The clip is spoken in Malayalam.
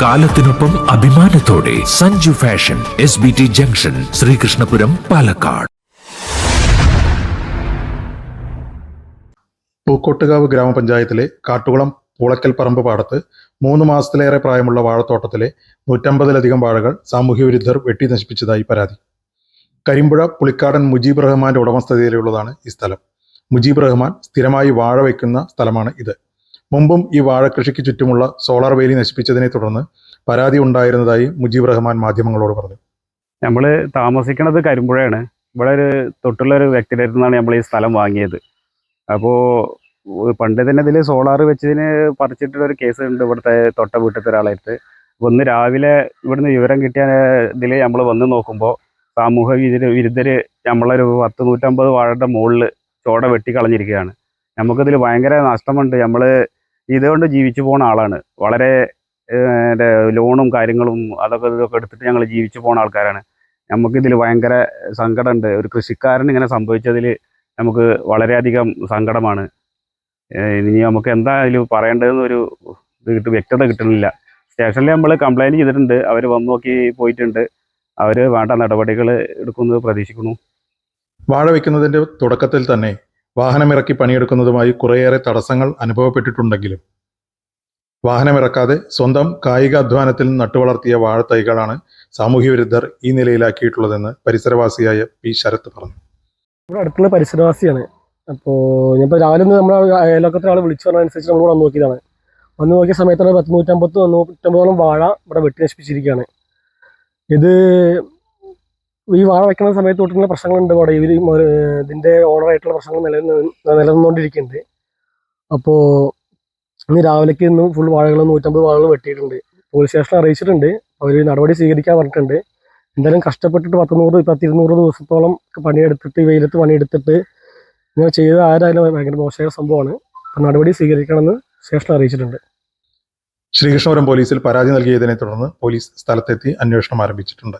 കാലത്തിനൊപ്പം അഭിമാനത്തോടെ Sanju fashion S B T junction Sreekrishnapuram Palakkad. Pookottukavu ഗ്രാമപഞ്ചായത്തിലെ കാട്ടുകുളം പൂളക്കൽ പറമ്പ് പാടത്ത് മൂന്ന് മാസത്തിലേറെ പ്രായമുള്ള വാഴത്തോട്ടത്തിലെ നൂറ്റമ്പതിലധികം വാഴകൾ സാമൂഹ്യ വിരുദ്ധർ വെട്ടി നശിപ്പിച്ചതായി പരാതി. കരിമ്പുഴ പുളിക്കാടൻ മുജീബ് റഹ്മാന്റെ ഉടമസ്ഥതയിലുള്ളതാണ് ഈ സ്ഥലം. മുജീബ് റഹ്മാൻ സ്ഥിരമായി വാഴ വയ്ക്കുന്ന സ്ഥലമാണ് ഇത്. മുമ്പും ഈ വാഴക്കൃഷിക്ക് ചുറ്റുമുള്ള സോളാർ വേലി നശിപ്പിച്ചതിനെ തുടർന്ന് പരാതി ഉണ്ടായിരുന്നതായി മുജീബ് റഹ്മാൻ മാധ്യമങ്ങളോട് പറഞ്ഞു. നമ്മൾ താമസിക്കുന്നത് കരിമ്പുഴയാണ്. ഇവിടെ ഒരു തൊട്ടുള്ള ഒരു വ്യക്തിയുടെ നമ്മൾ ഈ സ്ഥലം വാങ്ങിയത്. അപ്പോൾ പണ്ട് തന്നെ ഇതിൽ സോളാർ വെച്ചതിന് പറിച്ചിട്ടുള്ള ഒരു കേസ് ഉണ്ട് ഇവിടുത്തെ തൊട്ട വീട്ടിലത്തെ ഒരാളായിട്ട്. അപ്പോൾ ഇന്ന് രാവിലെ ഇവിടുന്ന് വിവരം കിട്ടിയ ഇതിൽ നമ്മൾ വന്ന് നോക്കുമ്പോൾ സാമൂഹ്യ വിരുദ്ധ വിരുദ്ധർ നമ്മളൊരു പത്ത് നൂറ്റമ്പത് വാഴയുടെ മുകളിൽ ചോട വെട്ടി കളഞ്ഞിരിക്കുകയാണ്. നമുക്കിതിൽ ഭയങ്കര നഷ്ടമുണ്ട്. നമ്മൾ ഇതുകൊണ്ട് ജീവിച്ചു പോണ ആളാണ്. വളരെ ലോണും കാര്യങ്ങളും അതൊക്കെ ഇതൊക്കെ എടുത്തിട്ട് ഞങ്ങൾ ജീവിച്ചു പോണ ആൾക്കാരാണ്. നമുക്കിതിൽ ഭയങ്കര സങ്കടമുണ്ട് ഒരു കൃഷിക്കാരൻ ഇങ്ങനെ സംഭവിച്ചതിൽ നമുക്ക് വളരെയധികം സങ്കടമാണ്. ഇനി നമുക്ക് എന്തായാലും പറയേണ്ടതെന്ന് ഒരു ഇത് വ്യക്തത കിട്ടുന്നില്ല. സ്റ്റേഷനിൽ നമ്മൾ കംപ്ലൈന്റ് ചെയ്തിട്ടുണ്ട്. അവർ വന്ന് നോക്കി പോയിട്ടുണ്ട്. അവർ വേണ്ട നടപടികൾ എടുക്കുന്നത് പ്രതീക്ഷിക്കുന്നു. വാഴ വയ്ക്കുന്നതിന്റെ തുടക്കത്തിൽ തന്നെ വാഹനമിറക്കി പണിയെടുക്കുന്നതുമായി കുറേയേറെ തടസ്സങ്ങൾ അനുഭവപ്പെട്ടിട്ടുണ്ടെങ്കിലും. വാഹനമിറക്കാതെ സ്വന്തം കായിക അധ്വാനത്തിൽ നട്ടുവളർത്തിയ വാഴത്തൈകളാണ് സാമൂഹ്യ വിരുദ്ധർ ഈ നിലയിലാക്കിയിട്ടുള്ളതെന്ന് പരിസരവാസിയായ പി. ശരത് പറഞ്ഞു. ഇവിടെ അടുത്തുള്ള പരിസരവാസിയാണ്. അപ്പോൾ ഞാനിപ്പോൾ രാവിലെ ഒന്ന് നമ്മുടെ അയലോക്കത്തെ ആൾ വിളിച്ചു പറഞ്ഞതനുസരിച്ച് നമ്മൾ വന്ന് നോക്കിയതാണ്. വന്ന് നോക്കിയ സമയത്താണ് പത്ത് നൂറ്റമ്പത് നൂറ്റമ്പതോളം വാഴ ഇവിടെ വെട്ടി നശിപ്പിച്ചിരിക്കുകയാണ്. ഇത് ഈ വാഴ വയ്ക്കുന്ന സമയത്ത് തൊട്ടുള്ള പ്രശ്നങ്ങളുണ്ട് ഇവിടെ. ഇവർ ഇതിന്റെ ഓണറായിട്ടുള്ള പ്രശ്നങ്ങൾ നിലനിന്ന് നിലനിന്നുകൊണ്ടിരിക്കുന്നുണ്ട്. അപ്പോ ഇന്ന് രാവിലേക്ക് ഇന്ന് ഫുൾ വാഴകൾ നൂറ്റമ്പത് വാഴകൾ വെട്ടിയിട്ടുണ്ട്. പോലീസ് സ്റ്റേഷൻ അറിയിച്ചിട്ടുണ്ട്. അവർ നടപടി സ്വീകരിക്കാൻ പറഞ്ഞിട്ടുണ്ട്. എന്തായാലും കഷ്ടപ്പെട്ടിട്ട് പത്തുനൂറ് പത്തിരുന്നൂറ് ദിവസത്തോളം പണിയെടുത്തിട്ട് വെയിലത്ത് പണിയെടുത്തിട്ട് ഇങ്ങനെ ചെയ്ത ആരായാലും ഭയങ്കര മോശമായ സംഭവമാണ്. അപ്പം നടപടി സ്വീകരിക്കണമെന്ന് സ്റ്റേഷൻ അറിയിച്ചിട്ടുണ്ട്. ശ്രീകൃഷ്ണപുരം പോലീസിൽ പരാതി നൽകിയതിനെ തുടർന്ന് പോലീസ് സ്ഥലത്തെത്തി അന്വേഷണം ആരംഭിച്ചിട്ടുണ്ട്.